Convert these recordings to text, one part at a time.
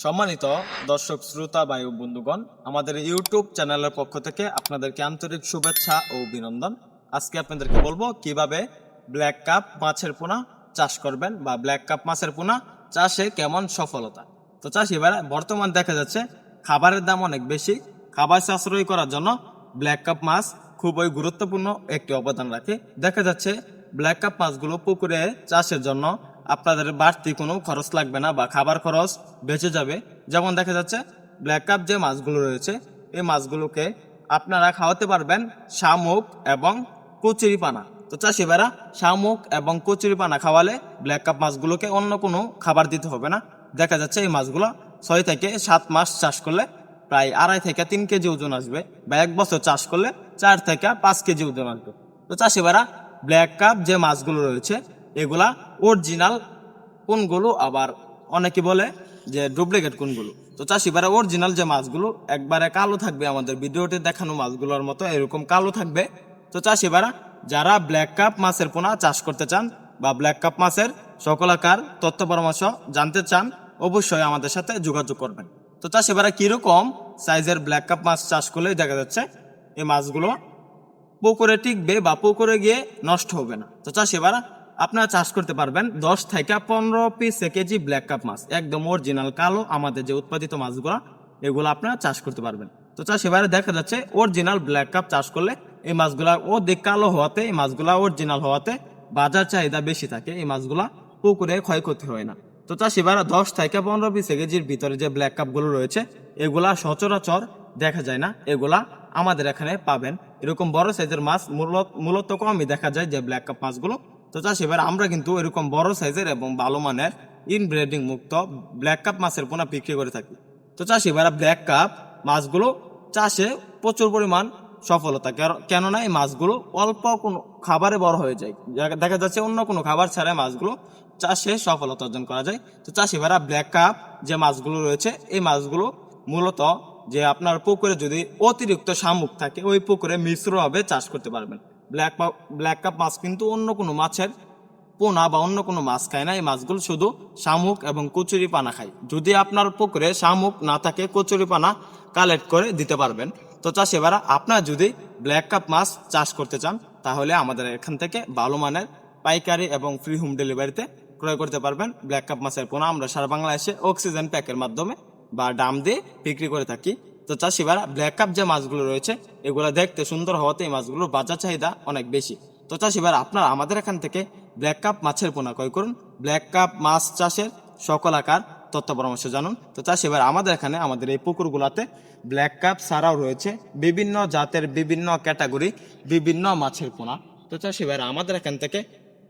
সম্মানিত দর্শক, শ্রোতা বায়ু বন্ধুগণ, আমাদের ইউটিউব চ্যানেলের পক্ষ থেকে আপনাদেরকে আন্তরিক শুভেচ্ছা ও অভিনন্দন। আজকে আপনাদেরকে বলব কীভাবে ব্ল্যাক কাপ মাছের পোনা চাষ করবেন বা ব্ল্যাক কাপ মাছের পোনা চাষে কেমন সফলতা। তো চাষি ভাইরা, বর্তমান দেখা যাচ্ছে খাবারের দাম অনেক বেশি। খাবার সাশ্রয় করার জন্য ব্ল্যাক কাপ মাছ খুবই গুরুত্বপূর্ণ একটি অবদান রাখে। দেখা যাচ্ছে ব্ল্যাক কাপ মাছগুলো পুকুরে চাষের জন্য আপনাদের বাড়তি কোনো খরচ লাগবে না বা খাবার খরচ বেঁচে যাবে। যেমন দেখা যাচ্ছে ব্ল্যাক কাপ যে মাছগুলো রয়েছে, এই মাছগুলোকে আপনারা খাওয়াতে পারবেন শামুক এবং কচুরি পানা। তো চাষি ভাইরা, শামুক এবং কচুরি পানা খাওয়ালে ব্ল্যাক কাপ মাছগুলোকে অন্য কোনো খাবার দিতে হবে না। দেখা যাচ্ছে, এই মাছগুলো ছয় থেকে সাত মাস চাষ করলে প্রায় আড়াই থেকে তিন কেজি ওজন আসবে বা এক বছর চাষ করলে চার থেকে পাঁচ কেজি ওজন আসবে। তো চাষি ভাইরা ব্ল্যাক কাপ যে মাছগুলো রয়েছে এগুলা অরিজিনাল কোনগুলো? আবার অনেকে বলে যে ডুপ্লিকেট কোনগুলো? তো চাষি ভাইরা অরিজিনাল যে মাছগুলো একবারে কালো থাকবে আমাদের ভিডিওতে দেখানো মাছগুলোর মতো এরকম কালো থাকবে। তো চাষি ভাইরা, যারা ব্ল্যাক কাপ মাছের পোনা চাষ করতে চান বা ব্ল্যাক কাপ মাছের সকল আকার, তথ্য পরামর্শ জানতে চান, অবশ্যই আমাদের সাথে যোগাযোগ করবেন। তো চাষি ভাইরা, কীরকম সাইজের ব্ল্যাক কাপ মাছ চাষ করলে দেখা যাচ্ছে এই মাছগুলো পুকুরে টিকবে বা পুকুরে গিয়ে নষ্ট হবে না। তো চাষি এবার আপনারা চাষ করতে পারবেন দশ থেকে পনেরো পিস কেজি ব্ল্যাক কাপ মাছ। একদম অরিজিনাল কালো, আমাদের যে উৎপাদিত মাছগুলো, এগুলো আপনারা চাষ করতে পারবেন। তো চাষি, এবারে দেখা যাচ্ছে অরিজিনাল ব্ল্যাক কাপ চাষ করলে এই মাছগুলা অধিক কালো হওয়াতে, এই মাছগুলা অরিজিনাল হওয়াতে বাজার চাহিদা বেশি থাকে, এই মাছগুলা পুকুরে ক্ষয়ক্ষতি হয় না। তো চাষি, এবারে দশ থেকে পনেরো পিস কেজির ভিতরে যে ব্ল্যাক কাপগুলো রয়েছে, এগুলা সচরাচর দেখা যায় না, এগুলা আমাদের এখানে পাবেন। এরকম বড় সাইজের মাছ মূলত মূলত কমই দেখা যায় যে ব্ল্যাক কাপ মাছগুলো তো চাষ এবার আমরা কিন্তু এরকম বড় সাইজের এবং ভালো মানের ইনব্রিডিং মুক্ত ব্ল্যাক কাপ মাছের পোনা বিক্রি করে থাকি। তো চাষ এবার ব্ল্যাক কাপ মাছগুলো চাষে প্রচুর পরিমাণ সফলতা। কেন- কেননা এই মাছগুলো অল্প কোনো খাবারে বড় হয়ে যায়। দেখা- যাচ্ছে অন্য কোনো খাবার ছাড়া মাছগুলো চাষে সফলতা অর্জন করা যায়। তো চাষি ভাইরা ব্ল্যাক কাপ যে মাছগুলো রয়েছে, এই মাছগুলো মূলত যে আপনার পুকুরে যদি অতিরিক্ত শামুক থাকে, ওই পুকুরে মিশ্রভাবে চাষ করতে পারবেন। ব্ল্যাক ব্ল্যাক কাপ মাছ কিন্তু অন্য কোনো মাছের পোনা বা অন্য কোনো মাছ খায় না। এই মাছগুলো শুধু শামুক এবং কচুরি পানা খায়। যদি আপনার পুকুরে শামুক না থাকে, কচুরি পানা কালেক্ট করে দিতে পারবেন। তো চাষ এবার আপনার যদি ব্ল্যাক কাপ মাছ চাষ করতে চান, তাহলে আমাদের এখান থেকে ভালো মানের পাইকারি এবং ফ্রি হোম ডেলিভারিতে ক্রয় করতে পারবেন। ব্ল্যাক কাপ মাছের পোনা আমরা সারা বাংলাদেশে অক্সিজেন প্যাকের মাধ্যমে বা ডাম দিয়ে বিক্রি করে থাকি। তো চাষিবারা ব্ল্যাক কাপ যে মাছগুলো রয়েছে, এগুলো দেখতে সুন্দর হওয়াতে এই মাছগুলোর বাজার চাহিদা অনেক বেশি। তো চাষিবার আপনারা আমাদের এখান থেকে ব্ল্যাক কাপ মাছের পোনা ক্রয় করুন। ব্ল্যাক কাপ মাছ চাষের সকল আকার, তথ্য পরামর্শ জানুন। তো চাষিবার আমাদের এখানে, আমাদের এই পুকুরগুলোতে ব্ল্যাক কাপ ছাড়াও রয়েছে বিভিন্ন জাতের বিভিন্ন ক্যাটাগরি বিভিন্ন মাছের পোনা। তো চাষিবার আমাদের এখান থেকে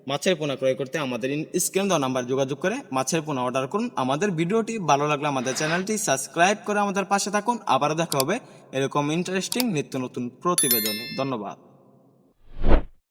মাছের পোনা ক্রয় করতে আমাদের স্ক্রিন দেওয়া নাম্বার যোগাযোগ করে মাছের পোনা অর্ডার করুন। আমাদের ভিডিওটি ভালো লাগলে আমাদের চ্যানেলটি সাবস্ক্রাইব করে আমাদের পাশে থাকুন। আবারও দেখা হবে এরকম ইন্টারেস্টিং নিত্য নতুন প্রতিবেদনে। ধন্যবাদ।